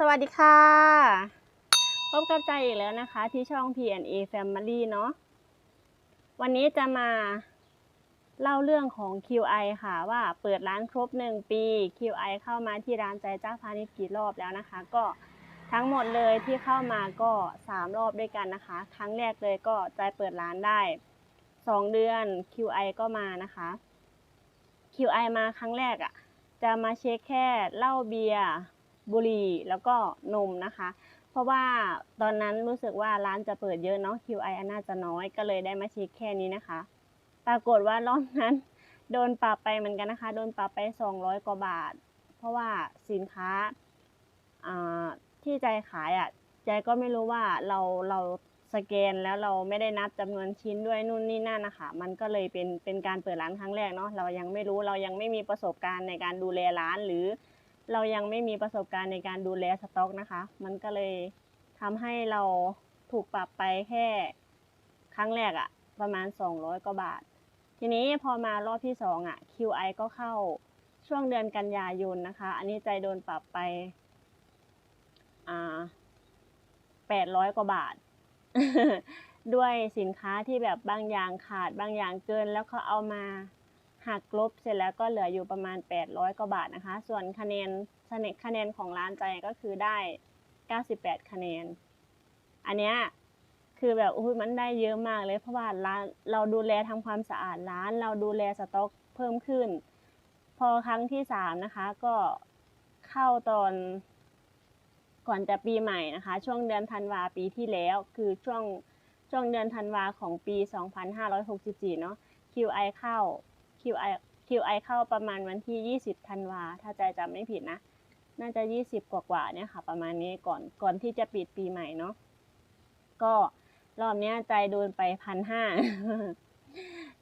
สวัสดีค่ะ พบกับใจอีกแล้วนะคะ ที่ช่อง P&A Family เนาะวันนี้จะมาเล่าเรื่องของ QI ค่ะ ว่าเปิดร้านครบ 1 ปี QI เข้ามาที่ร้านใจเจ้าพาณิชย์กี่รอบแล้วนะคะ ก็ทั้งหมดเลยที่เข้ามาก็ 3 รอบด้วยกันนะคะ ครั้งแรกเลยก็ใจเปิดร้านได้ 2 เดือน QI ก็มานะคะ QI มาครั้งแรกอะ่ะ จะมาเช็คแค่เหล้าเบียร์ บุหรี่แล้วก็นมนะคะ เพราะว่าตอนนั้นรู้สึกว่าร้านจะเปิดเยอะเนาะ QI อันน่าจะน้อยก็เลยได้มาเช็คแค่นี้นะคะ ปรากฏว่ารอบนั้นโดนปรับไปเหมือนกันนะคะ โดนปรับไป 200 กว่าบาท เพราะว่าสินค้าอ่าที่ใจขายอะใจก็ไม่รู้ว่าเราเราสแกนแล้วเราไม่ได้นับจำนวนชิ้นด้วยนู่นนี่นั่นนะคะมันก็เลยเป็นเป็นการเปิดร้านครั้งแรกเนาะเรายังไม่รู้เรายังไม่มีประสบการณ์ในการดูแลร้านหรือ เรายังไม่มีประสบการณ์ในการดูแลสต็อกนะคะ มันก็เลยทำให้เราถูกปรับไปแค่ครั้งแรกอะประมาณ 200 กว่าบาท ทีนี้พอมารอบที่สองอะ QI ก็เข้าช่วงเดือนกันยายนนะคะ อันนี้ใจโดนปรับไปอ่า800 กว่าบาท ด้วยสินค้าที่แบบบางอย่างขาดบางอย่างเกินแล้วเขาเอามา หักลบเสร็จแล้วก็เหลืออยู่ประมาณ 800 กว่าบาทนะคะ ส่วนคะแนนคะแนนของร้านใจก็คือได้ 98 คะแนน อันเนี้ยคือแบบอุ้ยมันได้เยอะมากเลยเพราะว่าร้านเราดูแลทำความสะอาดร้าน เราดูแลสต็อกเพิ่มขึ้น พอครั้งที่สามนะคะ ก็เข้าตอนก่อนจะปีใหม่นะคะ ช่วงเดือนธันวาปีที่แล้ว คือช่วงช่วงเดือนธันวาของปี 2564 เนาะ QI เข้า QI QI เข้าประมาณวันที่ 20ธันวาถ้าใจจำไม่ผิดนะ น่าจะ 20 กว่ากว่าเนี่ยค่ะ ประมาณนี้ก่อนก่อนที่จะปิดปีใหม่เนาะก็รอบนี้ใจโดนไปพันห้า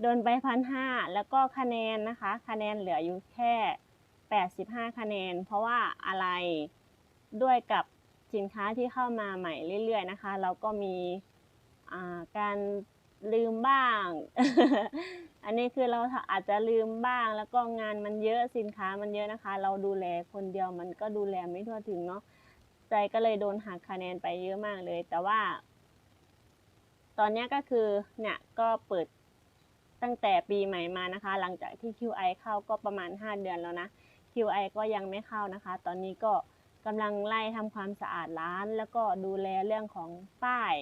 โดนไปพันห้าแล้วก็คะแนนนะคะ คะแนนเหลืออยู่แค่ 85 คะแนน เพราะว่าอะไรด้วยกับสินค้าที่เข้ามาใหม่เรื่อยๆนะคะ เราก็มีการ ลืมบ้าง อันนี้คือเราอาจจะลืมบ้าง แล้วก็งานมันเยอะสินค้ามันเยอะนะคะ เราดูแลคนเดียวมันก็ดูแลไม่ทั่วถึงเนาะใจก็เลยโดนหักคะแนนไปเยอะมากเลย แต่ว่า ตอนนี้ก็คือเนี่ยก็เปิดตั้งแต่ปีใหม่มานะคะ หลังจากที่ QI เข้าก็ประมาณ 5 เดือนแล้วนะ QI ก็ยังไม่เข้านะคะ ตอนนี้ก็กำลังไล่ทำความสะอาดร้าน แล้วก็ดูแลเรื่องของป้าย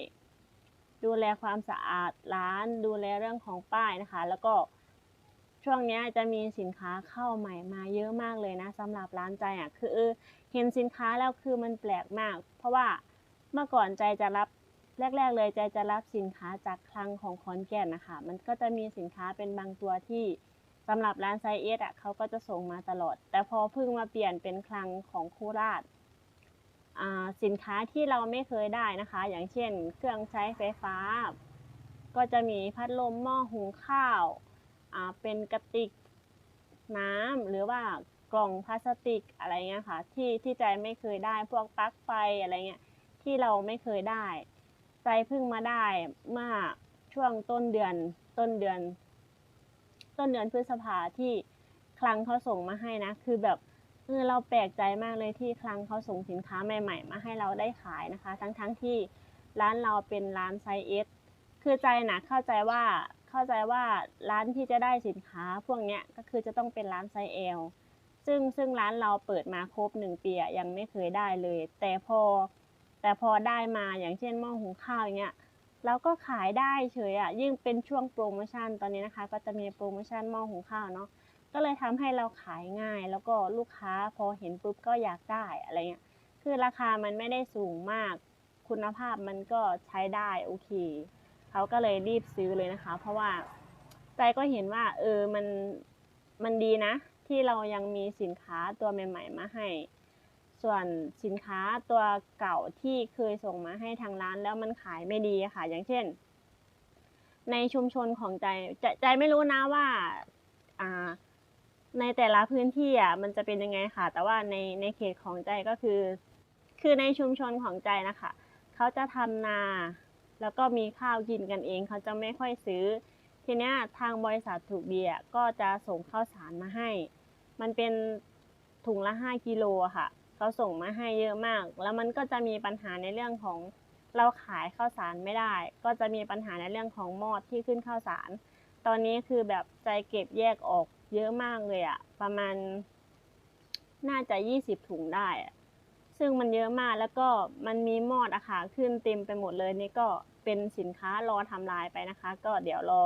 ดูแลความสะอาดร้าน ดูแลเรื่องของป้ายนะคะ แล้วก็ช่วงนี้จะมีสินค้าเข้าใหม่มาเยอะมากเลยนะสำหรับร้านใจอะคือเออเห็นสินค้าแล้วคือมันแปลกมาก เพราะว่าเมื่อก่อนใจจะรับแรก ๆ เลยใจจะรับสินค้าจากคลังของขอนแก่นนะคะ มันก็จะมีสินค้าเป็นบางตัวที่สำหรับร้านไซเอสอะเขาก็จะส่งมาตลอด แต่พอเพิ่งมาเปลี่ยนเป็นคลังของโคราช สินค้าที่เราไม่เคยได้นะคะ อย่างเช่น เครื่องใช้ไฟฟ้า ก็จะมีพัดลมหม้อหุงข้าวเป็นกระติกน้ำหรือว่ากล่องพลาสติกอะไรเงี้ยค่ะ ที่ที่ใจไม่เคยได้พวกปลั๊กไฟอะไรเงี้ยที่เราไม่เคยได้ ใจเพิ่งมาได้เมื่อช่วงต้นเดือนต้นเดือน ต้นเดือนพฤษภาที่คลังเขาส่งมาให้นะ คือแบบ เออเราแปลกใจมากเลยที่คลังเขาส่งสินค้าใหม่ๆ มาให้เราได้ขายนะคะ ทั้งๆทที่ร้านเราเป็นร้านไซส์เอสคือใจนะเข้าใจว่าเข้าใจว่าร้านที่จะได้สินค้าพวกเนี้ยก็คือจะต้องเป็นร้านไซส์เอลซึ่งซึ่งร้านเราเปิดมาครบหนึ่งปีอะยังไม่เคยได้เลย แต่พอ แต่พอได้มาอย่างเช่นหม้อหุงข้าวอย่างเงี้ยเราก็ขายได้เฉยอะยิ่งเป็นช่วงโปรโมชั่นตอนนี้นะคะ ก็จะมีโปรโมชั่นหม้อหุงข้าวเนาะ ก็เลยทำให้เราขายง่าย แล้วก็ลูกค้าพอเห็นปุ๊บก็อยากได้อะไรเงี้ยคือราคามันไม่ได้สูงมาก คุณภาพมันก็ใช้ได้โอเคเขาก็เลยรีบซื้อเลยนะคะ เพราะว่าใจก็เห็นว่าเออมันมันดีนะ ที่เรายังมีสินค้าตัวใหม่ ๆ มาให้ ส่วนสินค้าตัวเก่าที่เคยส่งมาให้ทางร้านแล้วมันขายไม่ดีค่ะ อย่างเช่น ในชุมชนของใจใจใจไม่รู้นะว่าอ่า ในแต่ละพื้นที่อะมันจะเป็นยังไงค่ะ แต่ว่าในในเขตของใจก็คือ คือในชุมชนของใจนะคะเขาจะทำนา แล้วก็มีข้าวกินกันเอง เขาจะไม่ค่อยซื้อ ทีเนี้ยทางบริษัทถูกเบียก็จะส่งข้าวสารมาให้ มันเป็นถุงละห้ากิโลค่ะเขาส่งมาให้เยอะมาก แล้วมันก็จะมีปัญหาในเรื่องของเราขายข้าวสารไม่ได้ ก็จะมีปัญหาในเรื่องของมอดที่ขึ้นข้าวสาร ตอนนี้คือแบบใจเก็บแยกออก เยอะมากเลยอะประมาณ น่าจะยี่สิบถุงได้อะซึ่งมันเยอะมากแล้วก็มันมีมอดอะค่ะขึ้นเต็มไปหมดเลยนี่ก็เป็นสินค้ารอทำลายไปนะคะ ก็เดี๋ยวรอ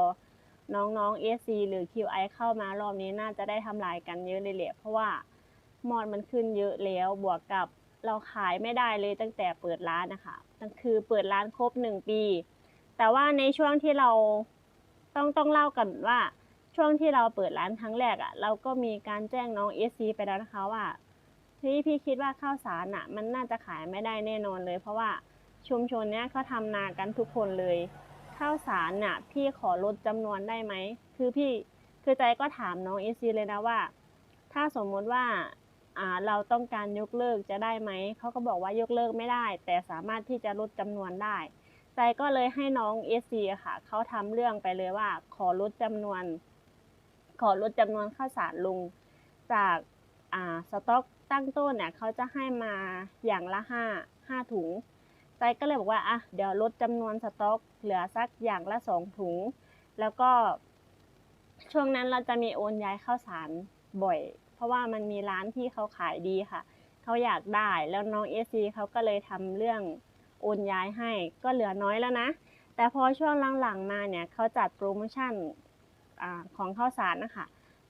น้องๆ SC หรือ QI เข้ามารอบนี้น่าจะได้ทำลายกันเยอะเลยแหละเพราะว่ามอดมันขึ้นเยอะแล้วบวกกับเราขายไม่ได้เลยตั้งแต่เปิดร้านนะคะนั่นคือเปิดร้านครบหนึ่งปี แต่ว่าในช่วงที่เราต้องต้องเล่ากันว่า ช่วงที่เราเปิดร้านครั้งแรกอะ่ะ เราก็มีการแจ้งน้อง SC ไปแล้วนะคะว่าเฮ้ยพี่คิดว่าข้าวสารอะ มันน่าจะขายไม่ได้แน่นอนเลย เพราะว่าชุมชนเนี้ยเขาทำนากันทุกคนเลย ข้าวสารน่ะ พี่ขอลดจำนวนได้ไหมคือพี่คือใจก็ถามน้อง SC เลยนะว่า ถ้าสมมติว่าอ่าเราต้องการยกเลิกจะได้ไหม เขาก็บอกว่ายกเลิกไม่ได้ แต่สามารถที่จะลดจำนวนได้ ใจก็เลยให้น้องเอซีค่ะ เขาทำเรื่องไปเลยว่า ขอลดจำนวน ขอลดจำนวนข้าวสารลงจากาสต็อกตั้งต้นเนี่ยเขาจะให้มาอย่างละห้าห้าถุงใจก็เลยบอกว่าอะเดี๋ยวลดจำนวนสต็อกเหลือสักอย่างละสองถุง แล้วก็ช่วงนั้นเราจะมีโอนย้ายข้าวสารบ่อย เพราะว่ามันมีร้านที่เขาขายดีค่ะ เขาอยากได้แล้วน้องเอซีเขาก็เลยทำเรื่องโอนย้ายให้ก็เหลือน้อยแล้วนะ แต่พอช่วงหลังๆมาเนี่ยเขาจัดโปรโมชั่น อของข้าวสารนะคะ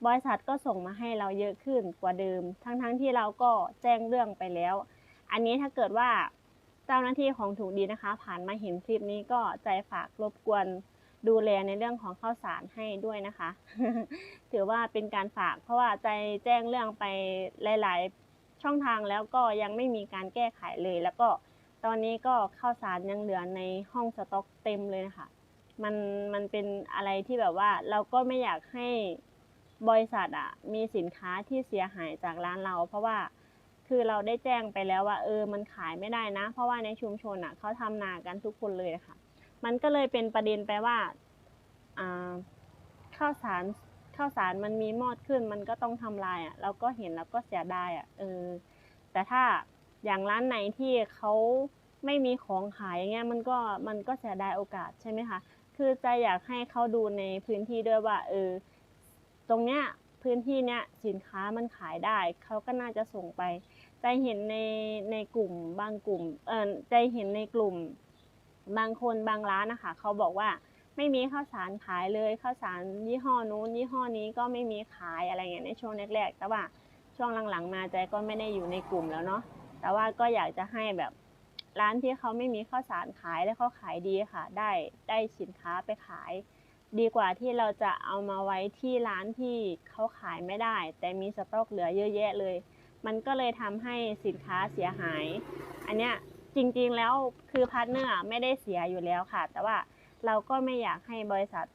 บริษัทก็ส่งมาให้เราเยอะขึ้นกว่าเดิม ทั้งๆที่เราก็แจ้งเรื่องไปแล้ว อันนี้ถ้าเกิดว่าเจ้าหน้าที่ของถูกดีนะคะ ผ่านมาเห็นคลิปนี้ก็ใจฝากรบกวนดูแลในเรื่องของข้าวสารให้ด้วยนะคะ ถือว่าเป็นการฝาก เพราะว่าใจแจ้งเรื่องไปหลาย ๆ ช่องทางแล้วก็ยังไม่มีการแก้ไขเลย แล้วก็ตอนนี้ก็ข้าวสารยังเหลือในห้องสต็อกเต็มเลยนะคะ มันมันเป็นอะไรที่แบบว่าเราก็ไม่อยากให้บริษัทอะมีสินค้าที่เสียหายจากร้านเรา เพราะว่าคือเราได้แจ้งไปแล้วว่า เออมันขายไม่ได้นะ เพราะว่าในชุมชนอะเขาทำนากันทุกคนเลยนะคะมันก็เลยเป็นประเด็นไปว่าอ่าข้าวสารข้าวสารมันมีมอดขึ้น มันก็ต้องทำลายอะเราก็เห็นแล้วก็เสียดายอะเออแต่ถ้าอย่างร้านไหนที่เขาไม่มีของขายอย่างเงี้ยมันก็มันก็เสียดายโอกาสใช่ไหมคะ คือใจอยากให้เขาดูในพื้นที่ด้วยว่าเออตรงเนี้ยพื้นที่เนี้ยสินค้ามันขายได้เขาก็น่าจะส่งไป ใจเห็นในในกลุ่มบางกลุ่มเออใจเห็นในกลุ่ม บางคนบางร้านนะคะเขาบอกว่าไม่มีข้าวสารขายเลยข้าวสารยี่ห้อนู้นยี่ห้อนี้ก็ไม่มีขายอะไรเงี้ยในช่วงแรกๆแต่ว่าช่วงหลังๆมาใจก็ไม่ได้อยู่ในกลุ่มแล้วเนาะแต่ว่าก็อยากจะให้แบบ ร้านที่เขาไม่มีข้าวสารขายแล้วเขาขายดีค่ะ ได้ได้สินค้าไปขาย ดีกว่าที่เราจะเอามาไว้ที่ร้านที่เขาขายไม่ได้ แต่มีสต็อกเหลือเยอะแยะเลย มันก็เลยทำให้สินค้าเสียหาย อันเนี้ยจริงๆแล้วคือพาร์ทเนอร์ไม่ได้เสียอยู่แล้วค่ะ แต่ว่าเราก็ไม่อยากให้บริษัท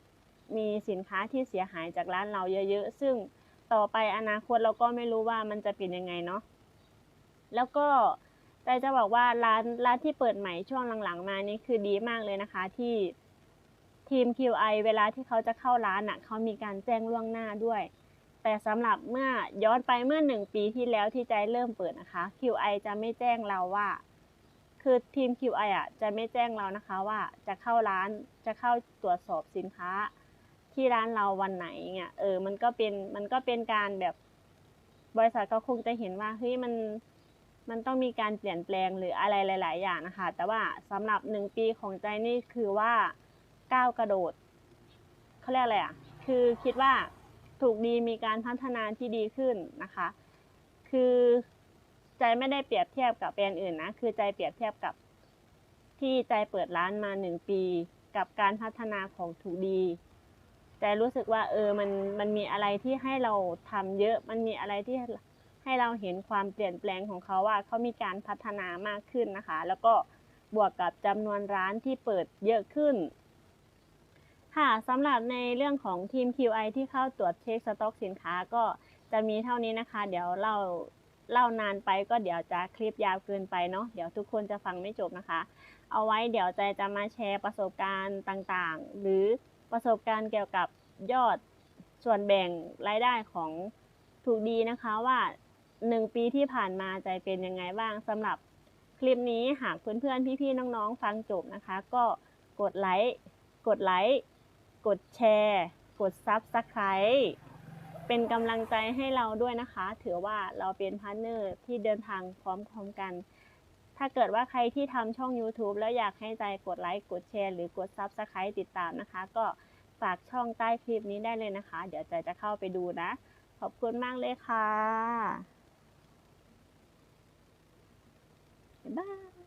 มีสินค้าที่เสียหายจากร้านเราเยอะๆ ซึ่งต่อไปอนาคตเราก็ไม่รู้ว่ามันจะเป็นยังไงเนาะแล้วก็ แต่จะบอกว่าร้านร้านที่เปิดใหม่ช่วงหลังๆ มานี่คือดีมากเลยนะคะที่ทีม QI เวลาที่เขาจะเข้าร้านอะเขามีการแจ้งล่วงหน้าด้วย แต่สำหรับเมื่อย้อนไปเมื่อหนึ่งปีที่แล้วที่ใจเริ่มเปิดนะคะ QI จะไม่แจ้งเราว่า คือทีม QI อะจะไม่แจ้งเรานะคะว่าจะเข้าร้านจะเข้าตรวจสอบสินค้า ที่ร้านเราวันไหนเงี้ยเออมันก็เป็นมันก็เป็นการแบบบริษัทก็คงจะเห็นว่าเฮ้ยมัน มันต้องมีการเปลี่ยนแปลงหรืออะไรหลาย ๆ อย่างนะคะ แต่ว่าสำหรับหนึ่งปีของใจนี่คือว่าก้าวกระโดดเขาเรียกอะไรอะคือคิดว่าถูกดีมีการพัฒนาที่ดีขึ้นนะคะ คือใจไม่ได้เปรียบเทียบกับแบรนด์อื่นนะคือใจเปรียบเทียบกับที่ใจเปิดร้านมาหนึ่งปี กับการพัฒนาของถูกดีใจรู้สึกว่าเออมันมันมีอะไรที่ให้เราทำเยอะมันมีอะไรที่ ให้เราเห็นความเปลี่ยนแปลงของเขาว่าเขามีการพัฒนามากขึ้นนะคะ แล้วก็บวกกับจำนวนร้านที่เปิดเยอะขึ้น ค่ะสำหรับในเรื่องของทีม QI ที่เข้าตรวจเช็คสต็อกสินค้าก็จะมีเท่านี้นะคะ เดี๋ยวเราเล่านานไปก็เดี๋ยวจะคลิปยาวเกินไปเนาะเดี๋ยวทุกคนจะฟังไม่จบนะคะ เอาไว้เดี๋ยวใจจะมาแชร์ประสบการณ์ต่างๆ หรือประสบการณ์เกี่ยวกับยอดส่วนแบ่งรายได้ของถูกดีนะคะว่า หนึ่งปีที่ผ่านมาใจเป็นยังไงบ้างสำหรับคลิปนี้หากเพื่อนๆ พี่ๆ น้องๆ ฟังจบนะคะ ก็กดไลค์กดไลค์กดแชร์ กดซับสไคร b e เป็นกำลังใจให้เราด้วยนะคะ ถือว่าเราเป็นพาร์ทเนอร์ที่เดินทางพร้อมๆกัน ถ้าเกิดว่าใครที่ทำช่อง YouTube แล้วอยากให้ใจกดไลค์กดแชร์หรือกด Subscribe ติดตามนะคะ ก็ฝากช่องใต้คลิปนี้ได้เลยนะคะ เดี๋ยวใจจะเข้าไปดูนะ ขอบคุณมากเลยค่ะ Goodbye.